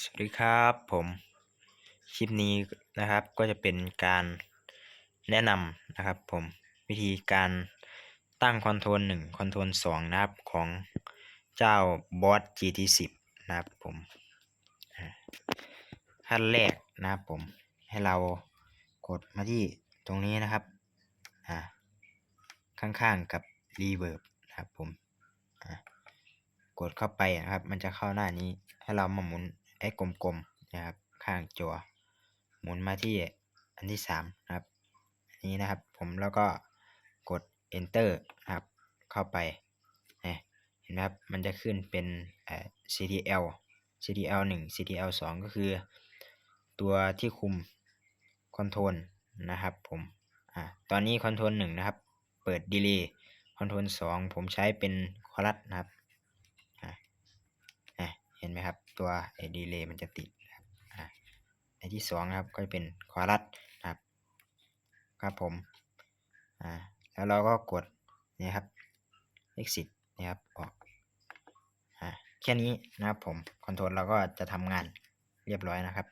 สวัสดีครับผมคลิปนี้นะครับก็จะเป็นการแนะนำนะครับผมวิธีการตั้งคอนโทรลหนึ่งคอนโทรลสองนะครับของเจ้าบอส GT10 นะครับผมขั้นแรกนะครับผมให้เรากดมาที่ตรงนี้นะครับข้างๆกับ Reverb นะครับผมกดเข้าไปนะครับมันจะเข้าหน้านี้ให้เรามาหมุน ไอ้กลมๆนะครับ ข้างจอหมุนมาที่อันที่สามนะครับอันนี้นะครับ ผมแล้วก็กด enter นะครับ เข้าไปเห็นไหมครับ มันจะขึ้นเป็น CTL CTL 1 CTL 2 ก็คือ ตัวที่คุมคอนโทรลนะครับผมอ่าตอนนี้คอนโทรล1นะครับ เปิด delay คอนโทรล2ผมใช้เป็นคอรัสนะครับ นไหมครับ ตัวไอ้ดีเลย์มันจะติดนะครับอ่าไอที่สองนะครับก็จะเป็นคอรัสนะครับ ครับผมอ่าแล้วเราก็กดนี่ครับ exit นะครับออกอ่าแค่นี้นะครับผมคอนโทรลเราก็จะทำงานเรียบร้อยนะครับ